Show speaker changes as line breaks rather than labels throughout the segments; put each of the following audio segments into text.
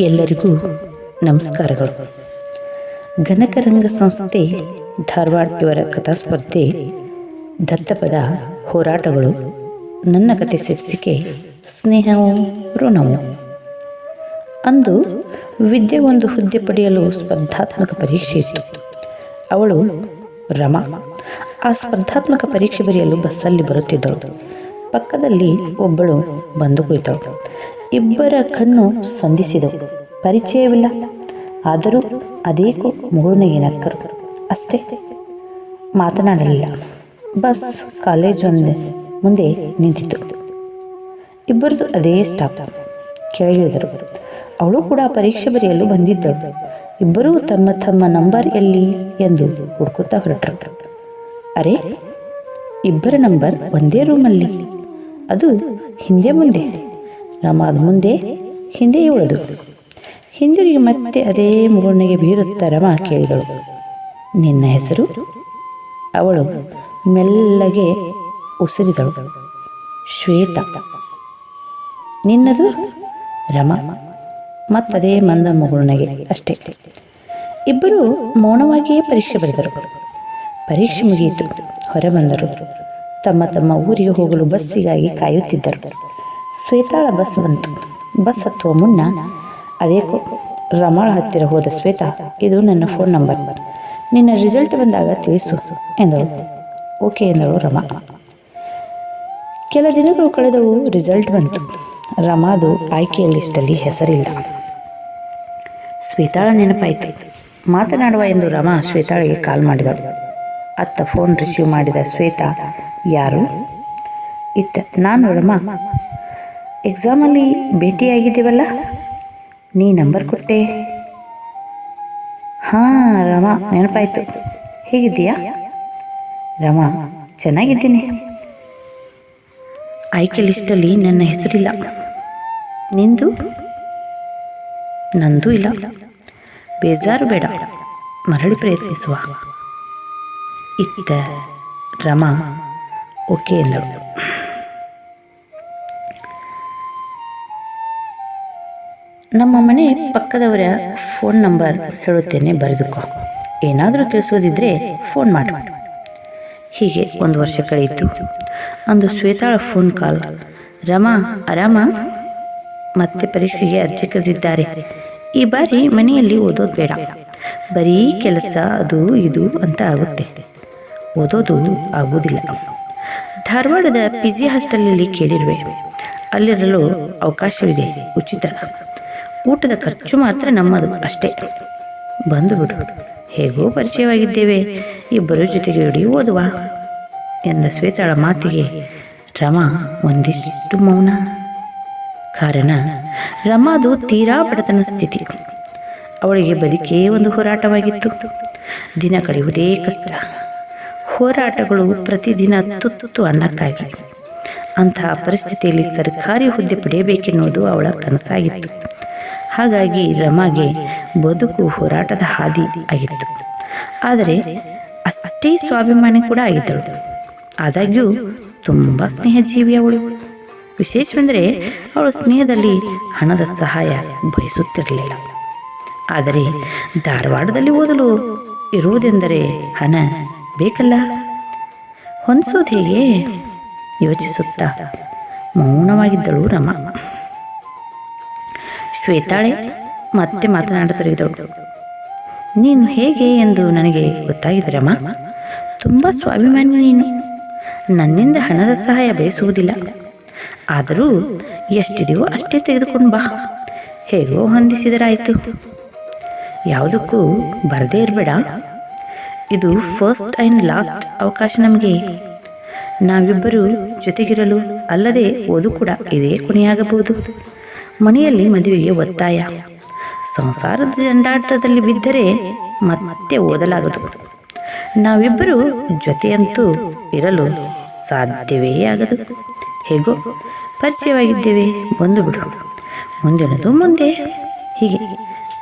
ಎಲ್ಲರಿಗೂ ನಮಸ್ಕಾರಗಳು. ಗಣಕರಂಗ ಸಂಸ್ಥೆ ಧಾರವಾಡ ಇವರ ಕಥಾಸ್ಪರ್ಧೆ ದತ್ತಪದ ಹೋರಾಟಗಳು, ನನ್ನ ಕತೆ ಶೀರ್ಷಿಕೆ ಸ್ನೇಹವು ಋಣವು. ಅಂದು ವಿದ್ಯೆ ಒಂದು ಹುದ್ದೆ ಪಡೆಯಲು ಸ್ಪರ್ಧಾತ್ಮಕ ಪರೀಕ್ಷೆ ಇತ್ತು. ಅವಳು ರಮಾ. ಆ ಸ್ಪರ್ಧಾತ್ಮಕ ಪರೀಕ್ಷೆ ಬರೆಯಲು ಬಸ್ಸಲ್ಲಿ ಬರುತ್ತಿದ್ದಳು. ಪಕ್ಕದಲ್ಲಿ ಒಬ್ಬಳು ಬಂದು ಕುಳಿತಳು. ಇಬ್ಬರ ಕಣ್ಣು ಸಂಧಿಸಿದವು. ಪರಿಚಯವಿಲ್ಲ. ಆದರೂ ಅದೇಕೋ ಮುಗುಳ್ನೆಗೆ ಏನಕ್ಕರು. ಅಷ್ಟೇ. ಮಾತನಾಡಲಿಲ್ಲ. ಬಸ್ ಕಾಲೇಜ್ ಒಂದು ಮುಂದೆ ನಿಂತಿತ್ತು. ಇಬ್ಬರದು ಅದೇ ಸ್ಟಾಪ್. ಕೆಳಗಿಳಿದರು. ಅವಳು ಕೂಡ ಪರೀಕ್ಷೆ ಬರೆಯಲು ಬಂದಿದ್ದಳು. ಇಬ್ಬರೂ ತಮ್ಮ ತಮ್ಮ ನಂಬರ್ ಎಲ್ಲಿ ಎಂದು ಹುಡುಕುತ್ತಾ ಹೊರಟರು. ಅರೆ, ಇಬ್ಬರ ನಂಬರ್ ಒಂದೇ ರೂಮಲ್ಲಿ. ಅದು ಹಿಂದೆ ಮುಂದೆ. ರಮಾದ ಮುಂದೆ ಹಿಂದೆ ಇವಳದು ಹಿಂದಿರುಗಿ ಮತ್ತೆ ಅದೇ ಮುಗುಳ್ನಿಗೆ ಬೀರುತ್ತ ರಮ ಕೇಳಿದಳು. ನಿನ್ನ ಹೆಸರು? ಅವಳು ಮೆಲ್ಲಗೆ ಉಸಿರಿದಳು. ಶ್ವೇತ. ನಿನ್ನದು? ರಮ. ಮತ್ತದೇ ಮಂದ ಮುಗುಳ್ನಗೆ ಅಷ್ಟೇ. ಇಬ್ಬರು ಮೌನವಾಗಿಯೇ ಪರೀಕ್ಷೆ ಬರೆದರು. ಪರೀಕ್ಷೆ ಮುಗಿಯಿತು. ಹೊರಬಂದರು. ತಮ್ಮ ತಮ್ಮ ಊರಿಗೆ ಹೋಗಲು ಬಸ್ಸಿಗಾಗಿ ಕಾಯುತ್ತಿದ್ದರು. ಶ್ವೇತಾಳ ಬಸ್ ಬಂತು ಬಸ್ ಹತ್ತುವ ಮುನ್ನ ಅದೇಕೋ ರಮಾಳ ಹತ್ತಿರ ಹೋದ ಶ್ವೇತಾ, ಇದು ನನ್ನ ಫೋನ್ ನಂಬರ್ ನಿನ್ನ ರಿಸಲ್ಟ್ ಬಂದಾಗ ತಿಳಿಸು ಎಂದಳು. ಓಕೆ ಎಂದಳು ರಮಾ. ಕೆಲ ದಿನಗಳು ಕಳೆದವು ರಿಸಲ್ಟ್ ಬಂತು. ರಮಾದು ಆಯ್ಕೆಯ ಲಿಸ್ಟಲ್ಲಿ ಹೆಸರಿಲ್ಲ. ಶ್ವೇತಾಳ ನೆನಪಾಯಿತು. ಮಾತನಾಡುವ ಎಂದು ರಮಾ ಶ್ವೇತಾಳಿಗೆ ಕಾಲ್ ಮಾಡಿದಳು. ಅತ್ತ ಫೋನ್ ರಿಸೀವ್ ಮಾಡಿದ ಶ್ವೇತಾ, ಯಾರು? ಇತ್ತ ನಾನು ರಮಾ. ಎಕ್ಸಾಮಲ್ಲಿ ಭೇಟಿಯಾಗಿದ್ದೀವಲ್ಲ ನೀ ನಂಬರ್ ಕೊಟ್ಟೆ ಹಾಂ ರಮಾ ನೆನಪಾಯಿತು ಹೇಗಿದ್ದೀಯಾ ರಮಾ ಚೆನ್ನಾಗಿದ್ದೀನಿ ಆಯ್ಕೆ ಲಿಸ್ಟಲ್ಲಿ ನನ್ನ ಹೆಸರಿಲ್ಲ ನಿಂದು ನಂದು ಇಲ್ಲ ಬೇಜಾರು ಬೇಡ ಮರಳಿ ಪ್ರಯತ್ನಿಸುವ ಇತ್ತ ರಮಾ ಓಕೆ ಎಂದಳು ನಮ್ಮ ಮನೆ ಪಕ್ಕದವರ ಫೋನ್ ನಂಬರ್ ಹೇಳುತ್ತೇನೆ, ಬರೆದುಕೋ. ಏನಾದರೂ ತಿಳಿಸೋದಿದ್ರೆ ಫೋನ್ ಮಾಡು. ಹೀಗೆ ಒಂದು ವರ್ಷ ಕಳೆಯಿತು. ಅಂದು ಶ್ವೇತಾಳ ಫೋನ್ ಕಾಲ್. ರಮಾ, ಆರಾಮ? ಮತ್ತೆ ಪರೀಕ್ಷೆಗೆ ಅರ್ಜಿ ಕರೆದಿದ್ದಾರೆ. ಈ ಬಾರಿ ಮನೆಯಲ್ಲಿ ಓದೋದು ಬೇಡ. ಬರೀ ಕೆಲಸ, ಅದು ಇದು ಅಂತ ಆಗುತ್ತೆ. ಓದೋದು ಆಗೋದಿಲ್ಲ. ಧಾರವಾಡದ ಪಿ ಜಿ ಹಾಸ್ಟೆಲಲ್ಲಿ ಕೇಳಿರುವೆ. ಅಲ್ಲಿರಲು ಅವಕಾಶವಿದೆ, ಉಚಿತ. ಊಟದ ಖರ್ಚು ಮಾತ್ರ ನಮ್ಮದು, ಅಷ್ಟೇ. ಬಂದು ಬಿಡು. ಹೇಗೋ ಪರಿಚಯವಾಗಿದ್ದೇವೆ. ಇಬ್ಬರು ಜೊತೆಗೆ ಇಡೀ ಓದುವ. ಎಂದ ಶ್ವೇತಾಳ ಮಾತಿಗೆ, ರಮಾ, ಒಂದಿಷ್ಟು ಮೌನ. ಕಾರಣ, ರಮಾದು ತೀರಾ ಬಡತನ ಸ್ಥಿತಿ. ಅವಳಿಗೆ ಬದುಕೇ ಒಂದು ಹೋರಾಟವಾಗಿತ್ತು. ದಿನ ಕಳೆಯುವುದೇ ಕಷ್ಟ. ಹೋರಾಟಗಳು ಪ್ರತಿದಿನ ತುತ್ತು ಅನ್ನಕ್ಕಾಗಿ. ಅಂತಹ ಪರಿಸ್ಥಿತಿಯಲ್ಲಿ ಸರ್ಕಾರಿ ಹುದ್ದೆ ಪಡೆಯಬೇಕೆನ್ನುವುದು ಅವಳ ಕನಸಾಗಿತ್ತು. ಹಾಗಾಗಿ ರಮಾಗೆ ಬದುಕು ಹೋರಾಟದ ಹಾದಿ ಆಗಿತ್ತು. ಆದರೆ ಅಷ್ಟೇ ಸ್ವಾಭಿಮಾನಿ ಕೂಡ ಆಗಿದ್ದಳು. ಆದಾಗ್ಯೂ ತುಂಬ ಸ್ನೇಹಜೀವಿ ಅವಳು. ವಿಶೇಷವೆಂದರೆ ಅವಳು ಸ್ನೇಹದಲ್ಲಿ ಹಣದ ಸಹಾಯ ಬಯಸುತ್ತಿರಲಿಲ್ಲ. ಆದರೆ ಧಾರವಾಡದಲ್ಲಿ ಓದಲು ಇರುವುದೆಂದರೆ ಹಣ ಬೇಕಲ್ಲ? ಹೊಂದಿಸೋದು ಹೇಗೆ? ಯೋಚಿಸುತ್ತಾ ಮೌನವಾಗಿದ್ದಳು ರಮಾ. ಶ್ವೇತಾಳೆ ಮತ್ತೆ ಮಾತನಾಡತೊಡಗಿದಳು ನೀನು ಹೇಗೆ ಎಂದು ನನಗೆ ಗೊತ್ತಾಗಿದ್ದರಮ್ಮ ತುಂಬ ಸ್ವಾಭಿಮಾನಿ ನೀನು. ನನ್ನಿಂದ ಹಣದ ಸಹಾಯ ಬಯಸುವುದಿಲ್ಲ. ಆದರೂ ಎಷ್ಟಿದೆಯೋ ಅಷ್ಟೇ ತೆಗೆದುಕೊಂಡು ಬಾ. ಹೇಗೋ ಹೊಂದಿಸಿದರಾಯಿತು. ಯಾವುದಕ್ಕೂ ಬರದೇ ಇರಬೇಡ. ಇದು ಫಸ್ಟ್ ಆ್ಯಂಡ್ ಲಾಸ್ಟ್ ಅವಕಾಶ ನಮಗೆ. ನಾವಿಬ್ಬರು ಜೊತೆಗಿರಲು ಅಲ್ಲದೆ ಓದು ಕೂಡ ಇದೇ ಕೊನೆಯಾಗಬಹುದು. ಮನೆಯಲ್ಲಿ ಮದುವೆಗೆ ಒತ್ತಾಯ. ಸಂಸಾರದ ಜಂಡಾಟದಲ್ಲಿ ಬಿದ್ದರೆ ಮತ್ತೆ ಓದಲಾಗದು. ನಾವಿಬ್ಬರು ಜೊತೆಯಂತೂ ಇರಲು ಸಾಧ್ಯವೇ ಆಗದು. ಹೇಗೋ ಪರಿಚಯವಾಗಿದ್ದೇವೆ, ಬಂದು ಬಿಡು. ಮುಂದಿನದು ಮುಂದೆ. ಹೀಗೆ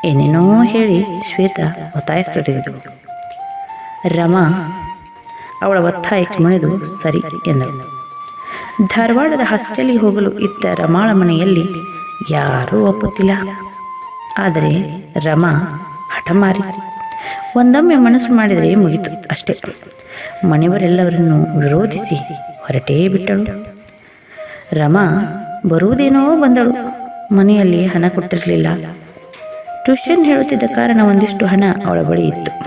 ಏನೇನೋ ಹೇಳಿ ಶ್ವೇತಾ ಒತ್ತಾಯಿಸತೊಡಗಿದಳು ರಮಾ ಅವಳ ಒತ್ತಾಯಕ್ಕೆ ಮಣಿದು ಸರಿ ಎಂದಳು. ಧಾರವಾಡದ ಹಾಸ್ಟೆಲಿಗೆ ಹೋಗಲು ಇತ್ತ ರಮಾಳ ಮನೆಯಲ್ಲಿ ಯಾರೂ ಒಪ್ಪುತ್ತಿಲ್ಲ. ಆದರೆ ರಮಾ ಹಠಮಾರಿ ಒಂದೊಮ್ಮೆ ಮನಸ್ಸು ಮಾಡಿದರೆ ಮುಗಿತು ಅಷ್ಟೇ. ಮನೆಯವರೆಲ್ಲವರನ್ನು ವಿರೋಧಿಸಿ ಹೊರಟೇ ಬಿಟ್ಟಳು. ರಮಾ ಬರುವುದೇನೋ ಬಂದಳು. ಮನೆಯಲ್ಲಿ ಹಣ ಕೊಟ್ಟಿರಲಿಲ್ಲ. ಟ್ಯೂಷನ್ ಹೇಳುತ್ತಿದ್ದ ಕಾರಣ ಒಂದಿಷ್ಟು ಹಣ ಅವಳ ಬಳಿ ಇತ್ತು.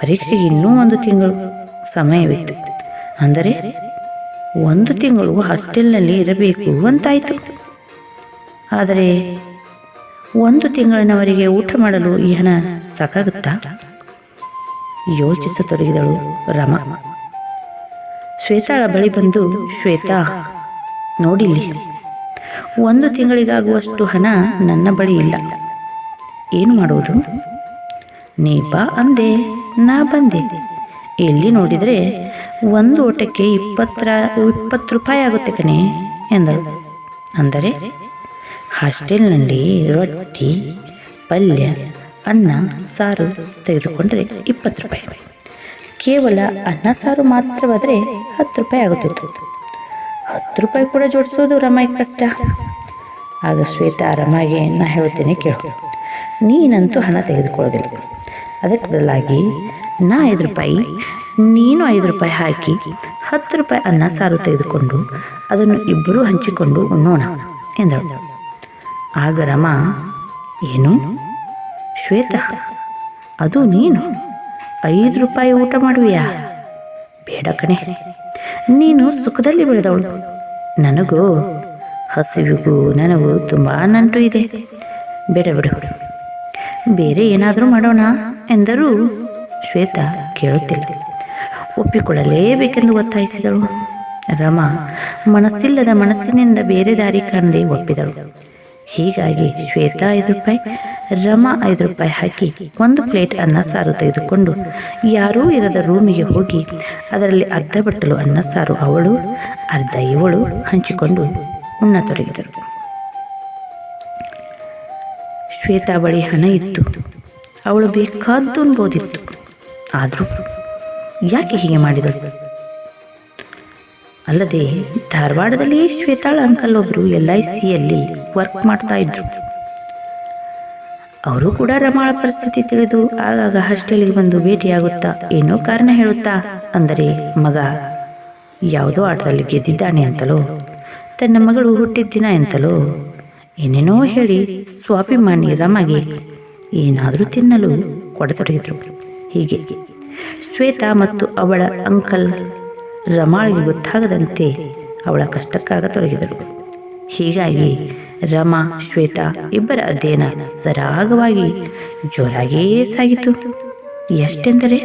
ಪರೀಕ್ಷೆಗೆ ಇನ್ನೂ ಒಂದು ತಿಂಗಳು ಸಮಯವಿತ್ತು. ಅಂದರೆ ಒಂದು ತಿಂಗಳು ಹಾಸ್ಟೆಲ್ನಲ್ಲಿ ಇರಬೇಕು ಅಂತಾಯಿತು. ಆದರೆ ಒಂದು ತಿಂಗಳಿನವರೆಗೆ ಊಟ ಮಾಡಲು ಈ ಹಣ ಸಾಕಾಗುತ್ತಾ ಯೋಚಿಸತೊಡಗಿದಳು ರಮ. ಶ್ವೇತಾಳ ಬಳಿ ಬಂದು, ಶ್ವೇತಾ, ನೋಡಿಲ್ಲಿ. ಒಂದು ತಿಂಗಳಿಗಾಗುವಷ್ಟು ಹಣ ನನ್ನ ಬಳಿ ಇಲ್ಲ. ಏನು ಮಾಡುವುದು ನೀ ಬಾ ಅಂದೆ, ನಾ ಬಂದೆ. ಎಲ್ಲಿ ನೋಡಿದರೆ ಒಂದು ಓಟಕ್ಕೆ ಇಪ್ಪತ್ತರ, ಇಪ್ಪತ್ತು ರೂಪಾಯಿ ಆಗುತ್ತೆ ಕಣೆ ಎಂದಳು. ಅಂದರೆ? ಹಾಸ್ಟೆಲ್ನಲ್ಲಿ ರೊಟ್ಟಿ, ಪಲ್ಯ, ಅನ್ನ, ಸಾರು ತೆಗೆದುಕೊಂಡರೆ ಇಪ್ಪತ್ತು ರೂಪಾಯಿ. ಕೇವಲ ಅನ್ನ, ಸಾರು ಮಾತ್ರವಾದರೆ ಹತ್ತು ರೂಪಾಯಿ ಆಗುತ್ತಿತ್ತು. ಹತ್ತು ರೂಪಾಯಿ ಕೂಡ ಜೋಡಿಸೋದು ರಮಾಯಿ ಕಷ್ಟ. ಆಗ ಶ್ವೇತಾ, ರಮಾಗೆ ನಾ ಹೇಳ್ತೇನೆ ಕೇಳು. ನೀನಂತೂ ಹಣ ತೆಗೆದುಕೊಳ್ಳೋದಿಲ್ಲ. ಅದಕ್ಕೆ ಬದಲಾಗಿ ನಾ ಐದು ರೂಪಾಯಿ, ನೀನು ಐದು ರೂಪಾಯಿ ಹಾಕಿ ಹತ್ತು ರೂಪಾಯಿ ಅನ್ನ, ಸಾರು ತೆಗೆದುಕೊಂಡು ಅದನ್ನು ಇಬ್ಬರೂ ಹಂಚಿಕೊಂಡು ಉಣ್ಣೋಣ ಎಂದಳು. ಆಗ ರಮ, ಏನು? ಶ್ವೇತ, ಅದು ನೀನು? ಐದು ರೂಪಾಯಿ ಊಟ ಮಾಡುವಿಯಾ? ಬೇಡ ಕಣೆ. ನೀನು ಸುಖದಲ್ಲಿ ಬೆಳೆದವಳು. ನನಗೂ ಹಸಿವಿಗೂ ನನಗೂ ತುಂಬ ನಂಟು ಇದೆ. ಬೇಡ ಬಿಡು. ಬೇರೆ ಏನಾದರೂ ಮಾಡೋಣ ಎಂದರೂ ಶ್ವೇತ ಕೇಳುತ್ತಿಲ್ಲ. ಒಪ್ಪಿಕೊಳ್ಳಲೇಬೇಕೆಂದು ಒತ್ತಾಯಿಸಿದಳು. ರಮಾ ಮನಸ್ಸಿಲ್ಲದ ಮನಸ್ಸಿನಿಂದ ಬೇರೆ ದಾರಿ ಕಾಣದೆ ಒಪ್ಪಿದಳು. ಹೀಗಾಗಿ ಶ್ವೇತಾ ಐದು ರೂಪಾಯಿ, ರಮಾ ಐದು ರೂಪಾಯಿ ಹಾಕಿ ಒಂದು ಪ್ಲೇಟ್ ಅನ್ನ ಸಾರು ತೆಗೆದುಕೊಂಡು ಯಾರೂ ಇರದ ರೂಮಿಗೆ ಹೋಗಿ ಅದರಲ್ಲಿ ಅರ್ಧ ಬಟ್ಟಲು ಅನ್ನ ಸಾರು ಅವಳು, ಅರ್ಧ ಇವಳು ಹಂಚಿಕೊಂಡು ಉಣ್ಣತೊಡಗಿದರು ಶ್ವೇತಾ ಬಳಿ ಹಣ ಇತ್ತು. ಅವಳು ಬೇಕಾದ್ದು ಅನ್ಬೋದಿತ್ತು ಆದರೂ ಯಾಕೆ ಹೀಗೆ ಮಾಡಿದಳು? ಅಲ್ಲದೆ ಧಾರವಾಡದಲ್ಲಿ ಶ್ವೇತಾಳ ಅಂಕಲ್ ಒಬ್ಬರು ಎಲ್ ಐ ಸಿಯಲ್ಲಿ ವರ್ಕ್ ಮಾಡ್ತಾ ಇದ್ರು. ಅವರು ಕೂಡ ರಮಾಳ ಪರಿಸ್ಥಿತಿ ತಿಳಿದು ಆಗಾಗ ಹಾಸ್ಟೆಲ್ಗೆ ಬಂದು ಭೇಟಿಯಾಗುತ್ತಾ ಏನೋ ಕಾರಣ ಹೇಳುತ್ತಾ ಅಂದರೆ, ಮಗ ಯಾವುದೋ ಆಟದಲ್ಲಿ ಗೆದ್ದಿದ್ದಾನೆ ಅಂತಲೋ, ತನ್ನ ಮಗಳು ಹುಟ್ಟಿದ ದಿನ ಎಂತಲೋ ಏನೇನೋ ಹೇಳಿ ಸ್ವಾಭಿಮಾನಿ ರಮಗೆ ಏನಾದರೂ ತಿನ್ನಲು ಕೊಡತೊಡಗಿದರು. ಹೀಗೆ ಶ್ವೇತಾ ಮತ್ತು ಅವಳ ಅಂಕಲ್ ರಮಾಳಿಗೆ ಗೊತ್ತಾಗದಂತೆ ಅವಳ ಕಷ್ಟಕ್ಕಾಗತೊಡಗಿದರು ಹೀಗಾಗಿ ರಮಾ, ಶ್ವೇತಾ ಇಬ್ಬರ ಅಧ್ಯಯನ ಸರಾಗವಾಗಿ ಜೋರಾಗಿಯೇ ಸಾಗಿತು. ಎಷ್ಟೆಂದರೆ?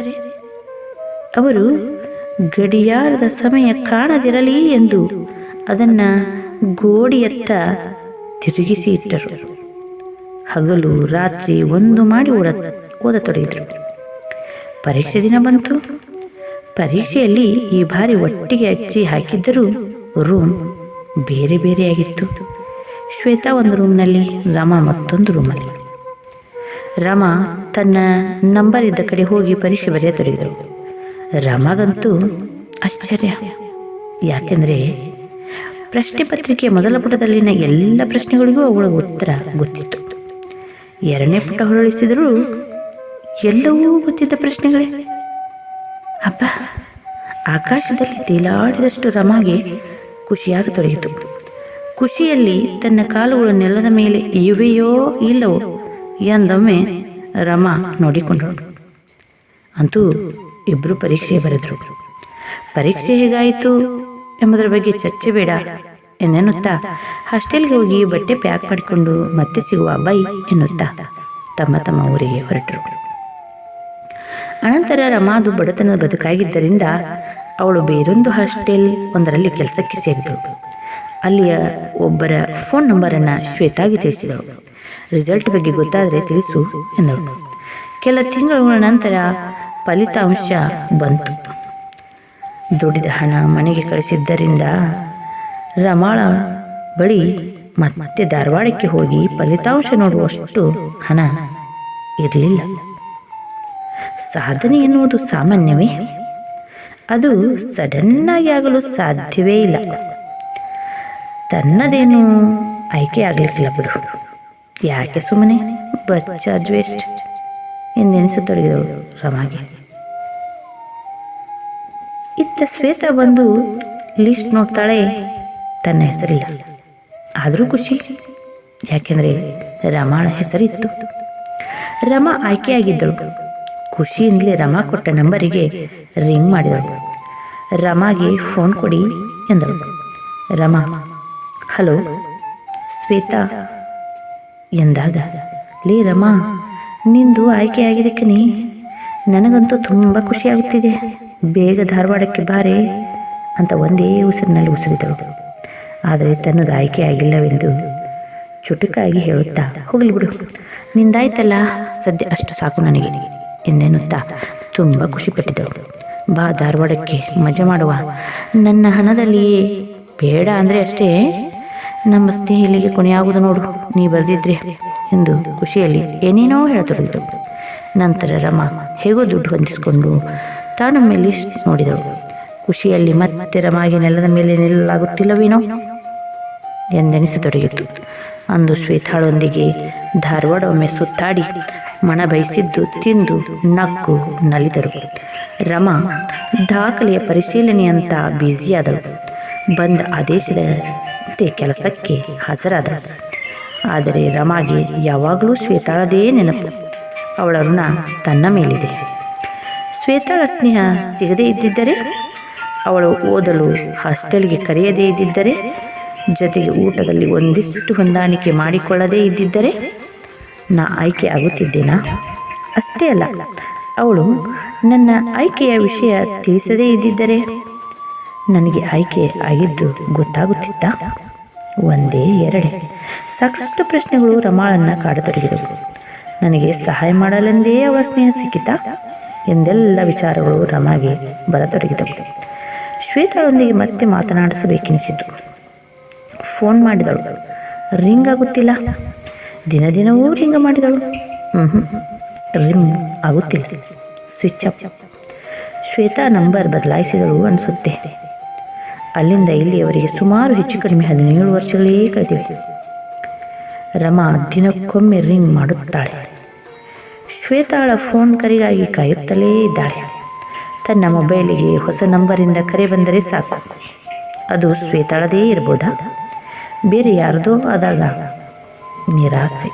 ಅವರು ಗಡಿಯಾರದ ಸಮಯ ಕಾಣದಿರಲಿ ಎಂದು ಅದನ್ನು ಗೋಡಿಯತ್ತ ತಿರುಗಿಸಿ ಇಟ್ಟರು. ಹಗಲು ರಾತ್ರಿ ಒಂದು ಮಾಡಿ ಓಡ ಓದತೊಡಗಿದರು ಪರೀಕ್ಷೆ ದಿನ ಬಂತು. ಪರೀಕ್ಷೆಯಲ್ಲಿ ಈ ಬಾರಿ ಒಟ್ಟಿಗೆ ಹಚ್ಚಿ ಹಾಕಿದ್ದರೂ ರೂಮ್ ಬೇರೆ ಬೇರೆಯಾಗಿತ್ತು. ಶ್ವೇತಾ ಒಂದು ರೂಮ್ನಲ್ಲಿ, ರಾಮ ಮತ್ತೊಂದು ರೂಮಲ್ಲಿ. ರಾಮ ತನ್ನ ನಂಬರ್ ಇದ್ದ ಕಡೆ ಹೋಗಿ ಪರೀಕ್ಷೆ ಬರೆಯತೊಡಗಿದರು ರಮಗಂತೂ ಆಶ್ಚರ್ಯ. ಯಾಕೆಂದರೆ ಪ್ರಶ್ನೆ ಪತ್ರಿಕೆಯ ಮೊದಲ ಪುಟದಲ್ಲಿನ ಎಲ್ಲ ಪ್ರಶ್ನೆಗಳಿಗೂ ಅವಳ ಉತ್ತರ ಗೊತ್ತಿತ್ತು. ಎರಡನೇ ಪುಟ ಹೊರಳಿಸಿದರೂ ಎಲ್ಲವೂ ಗೊತ್ತಿದ್ದ ಪ್ರಶ್ನೆಗಳೇ. ಅಪ್ಪ, ಆಕಾಶದಲ್ಲಿ ತೇಲಾಡಿದಷ್ಟು ರಮಗೆ ಖುಷಿಯಾಗತೊಡಗಿತು ಖುಷಿಯಲ್ಲಿ ತನ್ನ ಕಾಲುಗಳು ನೆಲದ ಮೇಲೆ ಇವೆಯೋ ಇಲ್ಲವೋ ಎಂದೊಮ್ಮೆ ರಮ ನೋಡಿಕೊಂಡಳು. ಅಂತೂ ಇಬ್ಬರು ಪರೀಕ್ಷೆ ಬರೆದರು. ಪರೀಕ್ಷೆ ಹೇಗಾಯಿತು ಎಂಬುದರ ಬಗ್ಗೆ ಚರ್ಚೆ ಬೇಡ ಎಂದೆನ್ನುತ್ತಾ, ಹಾಸ್ಟೆಲ್ಗೆ ಹೋಗಿ ಬಟ್ಟೆ ಪ್ಯಾಕ್ ಮಾಡಿಕೊಂಡು ಮತ್ತೆ ಸಿಗುವ ಬೈ ಎನ್ನುತ್ತಾ ತಮ್ಮ ತಮ್ಮ ಊರಿಗೆ ಹೊರಟರು. ಅನಂತರ ರಮಾದು ಬಡತನದ ಬದುಕಾಗಿದ್ದರಿಂದ ಅವಳು ಬೇರೊಂದು ಹಾಸ್ಟೆಲ್ ಒಂದರಲ್ಲಿ ಕೆಲಸಕ್ಕೆ ಸೇರಿದಳು. ಅಲ್ಲಿಯ ಒಬ್ಬರ ಫೋನ್ ನಂಬರನ್ನು ಶ್ವೇತಾಗಿ ತಿಳಿಸಿದಳು. ರಿಸಲ್ಟ್ ಬಗ್ಗೆ ಗೊತ್ತಾದರೆ ತಿಳಿಸು ಎಂದಳು. ಕೆಲ ತಿಂಗಳ ನಂತರ ಫಲಿತಾಂಶ ಬಂತು. ದುಡಿದ ಹಣ ಮನೆಗೆ ಕಳಿಸಿದ್ದರಿಂದ ರಮಾಳ ಬಳಿ ಮತ್ತೆ ಧಾರವಾಡಕ್ಕೆ ಹೋಗಿ ಫಲಿತಾಂಶ ನೋಡುವಷ್ಟು ಹಣ ಇರಲಿಲ್ಲ. ಸಾಧನೆ ಎನ್ನುವುದು ಸಾಮಾನ್ಯವೇ? ಅದು ಸಡನ್ನಾಗಿ ಆಗಲು ಸಾಧ್ಯವೇ ಇಲ್ಲ. ತನ್ನದೇನು ಆಯ್ಕೆ ಆಗಲಿಕ್ಕಿಲ್ಲ ಬಿಡು. ಯಾಕೆ ಸುಮ್ಮನೆ? ಬಚ್ಚ ವೇಸ್ಟ್ ಎಂದೆನಿಸತೊಡಗಿದಳು ರಮಾಗೆ. ಇತ್ತ ಶ್ವೇತ ಬಂದು ಲಿಸ್ಟ್ ನೋಡ್ತಾಳೆ. ತನ್ನ ಹೆಸರಿಲ್ಲ. ಆದರೂ ಖುಷಿ. ಯಾಕೆಂದರೆ ರಮಾಳ ಹೆಸರಿತ್ತು. ರಮಾ ಆಯ್ಕೆಯಾಗಿದ್ದಳು. ಖುಷಿಯಿಂದಲೇ ರಮಾ ಕೊಟ್ಟ ನಂಬರಿಗೆ ರಿಂಗ್ ಮಾಡಿದಳು. ರಮಾಗೆ ಫೋನ್ ಕೊಡಿ ಎಂದಳು. ರಮಾ, ಹಲೋ, ಶ್ವೇತಾ ಎಂದಾಗ, ಲೇ ರಮಾ, ನಿಂದು ಆಯ್ಕೆಯಾಗಿದೆ ಕಣಿ. ನನಗಂತೂ ತುಂಬ ಖುಷಿಯಾಗುತ್ತಿದೆ ಬೇಗ ಧಾರವಾಡಕ್ಕೆ ಬಾರೆ ಅಂತ ಒಂದೇ ಉಸಿರಿನಲ್ಲಿ ಉಸಿರಿದಳು. ಆದರೆ ತನ್ನದು ಆಯ್ಕೆ ಆಗಿಲ್ಲವೆಂದು ಚುಟುಕಾಗಿ ಹೇಳುತ್ತಾ ಹೋಗಲಿ ಬಿಡು. ನಿಂದಾಯ್ತಲ್ಲ, ಸದ್ಯ ಅಷ್ಟು ಸಾಕು ನನಗೆ. ಎಂದೆನ್ನುತ್ತಾ ತುಂಬ ಖುಷಿಪಟ್ಟಿದ್ದಳು ಬಾ ಧಾರವಾಡಕ್ಕೆ, ಮಜಾ ಮಾಡುವ. ನನ್ನ ಹಣದಲ್ಲಿಯೇ ಬೇಡ ಅಂದರೆ ಅಷ್ಟೇ? ನಮ್ಮ ಸ್ನೇಹಿಲಿಗೆ ಕೊನೆಯಾಗುವುದು ನೋಡು, ನೀ ಬರೆದಿದ್ರೆ ಎಂದು ಖುಷಿಯಲ್ಲಿ ಏನೇನೋ ಹೇಳತೊಡಗಿದಳು. ನಂತರ ರಮ ಹೇಗೋ ದುಡ್ಡು ಹೊಂದಿಸಿಕೊಂಡು ತಾನು ಮೇಲೆ ನೋಡಿದಳು. ಖುಷಿಯಲ್ಲಿ ಮತ್ತೆ ರಮಾಗೆ ನೆಲದ ಮೇಲೆ ನಿಲ್ಲಲಾಗುತ್ತಿಲ್ಲವೇನೋ? ಎಂದೆನಿಸತೊಡಗಿತು. ಅಂದು ಶ್ವೇತಾಳೊಂದಿಗೆ ಧಾರವಾಡ ಒಮ್ಮೆ ಸುತ್ತಾಡಿ ಮಣ ಬಯಸಿದ್ದು ತಿಂದು ನಕ್ಕು ನಲಿದರು. ರಮಾ ದಾಖಲೆಯ ಪರಿಶೀಲನೆಯಂತ ಬ್ಯುಸಿಯಾದಳು. ಬಂದ ಆದೇಶದಂತೆ ಕೆಲಸಕ್ಕೆ ಹಾಜರಾದ ಆದರೆ ರಮಾಗೆ ಯಾವಾಗಲೂ ಶ್ವೇತಾಳದೇ ನೆನಪು. ಅವಳ ಋಣ ತನ್ನ ಮೇಲಿದೆ. ಶ್ವೇತಾಳ ಸ್ನೇಹ ಸಿಗದೇ ಇದ್ದಿದ್ದರೆ? ಅವಳು ಓದಲು ಹಾಸ್ಟೆಲ್ಗೆ ಕರೆಯದೇ ಇದ್ದಿದ್ದರೆ? ಜೊತೆಗೆ ಊಟದಲ್ಲಿ ಒಂದಿಷ್ಟು ಹೊಂದಾಣಿಕೆ ಮಾಡಿಕೊಳ್ಳದೇ ಇದ್ದಿದ್ದರೆ? ನಾ ಆಯ್ಕೆ ಆಗುತ್ತಿದ್ದೇನಾ? ಅಷ್ಟೇ ಅಲ್ಲ, ಅವಳು ನನ್ನ ಆಯ್ಕೆಯ ವಿಷಯ ತಿಳಿಸದೇ ಇದ್ದಿದ್ದರೆ ನನಗೆ ಆಯ್ಕೆ ಆಗಿದ್ದು ಗೊತ್ತಾಗುತ್ತಿತ್ತ? ಒಂದೇ ಎರಡೇ. ಸಾಕಷ್ಟು ಪ್ರಶ್ನೆಗಳು ರಮಾಳನ್ನು ಕಾಡತೊಡಗಿದವು. ನನಗೆ ಸಹಾಯ ಮಾಡಲೆಂದೇ ಅವಳ ಸ್ನೇಹ ಸಿಕ್ಕಿತ ಎಂದೆಲ್ಲ ವಿಚಾರಗಳು ರಮಾಗೆ ಬರತೊಡಗಿದವು. ಶ್ವೇತಳೊಂದಿಗೆ ಮತ್ತೆ ಮಾತನಾಡಿಸಬೇಕೆನಿಸಿತು. ಫೋನ್ ಮಾಡಿದಳು. ರಿಂಗ್ ಆಗುತ್ತಿಲ್ಲ. ದಿನ ದಿನವೂ ಹಿಂಗೆ ಮಾಡಿದಳು. ಹ್ಞೂ ಹ್ಞೂ ರಿಂಗ್ ಆಗುತ್ತಿಲ್ಲ. ಸ್ವಿಚ್ ಅಪ್ ಶ್ವೇತಾ ನಂಬರ್ ಬದಲಾಯಿಸಿದಳು ಅನಿಸುತ್ತೆ. ಅಲ್ಲಿಂದ ಇಲ್ಲಿಯವರಿಗೆ ಸುಮಾರು ಹೆಚ್ಚು ಕಡಿಮೆ ಹದಿನೇಳು ವರ್ಷಗಳೇ ಕಳೆದಿವೆ. ರಮಾ ದಿನಕ್ಕೊಮ್ಮೆ ರಿಂಗ್ ಮಾಡುತ್ತಾಳೆ. ಶ್ವೇತಾಳ ಫೋನ್ ಕರೆಗಾಗಿ ಕಾಯುತ್ತಲೇ ಇದ್ದಾಳೆ. ತನ್ನ ಮೊಬೈಲಿಗೆ ಹೊಸ ನಂಬರಿಂದ ಕರೆ ಬಂದರೆ ಸಾಕು. ಅದು ಶ್ವೇತಾಳದೇ ಇರ್ಬೋದಾ? ಬೇರೆ ಯಾರದೋ ಆದಾಗ. ನಿರಾಸೆ.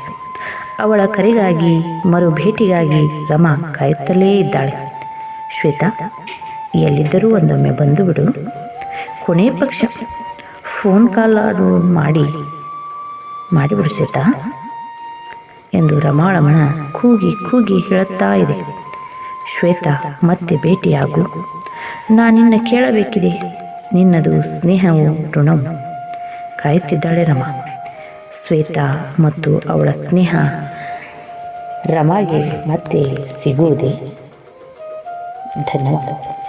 ಅವಳ ಕರೆಗಾಗಿ, ಮರು ಭೇಟಿಗಾಗಿ ರಮಾ ಕಾಯುತ್ತಲೇ ಇದ್ದಾಳೆ. ಶ್ವೇತಾ, ಎಲ್ಲಿದ್ದರೂ ಒಂದೊಮ್ಮೆ ಬಂದು ಬಿಡು. ಕೊನೆ ಪಕ್ಷ. ಫೋನ್ ಕಾಲ್ ಮಾಡಿ. ಮಾಡಿಬಿಡು ಶ್ವೇತಾ. ಎಂದು ರಮಾಳಮಣ ಕೂಗಿ ಕೂಗಿ ಹೇಳುತ್ತಾ ಇದೆ. ಶ್ವೇತಾ, ಮತ್ತೆ ಭೇಟಿಯಾಗು. ನಾನಿನ್ನ ಕೇಳಬೇಕಿದೆ. ನಿನ್ನದು ಸ್ನೇಹವು ಋಣವು ಕಾಯುತ್ತಿದ್ದಾಳೆ ರಮಾ. ಶ್ವೇತಾ ಮತ್ತು ಅವಳ ಸ್ನೇಹ ರಮಾಗೆ ಮತ್ತೆ ಸಿಗುವುದೇ? ಧನ್ಯವಾದ.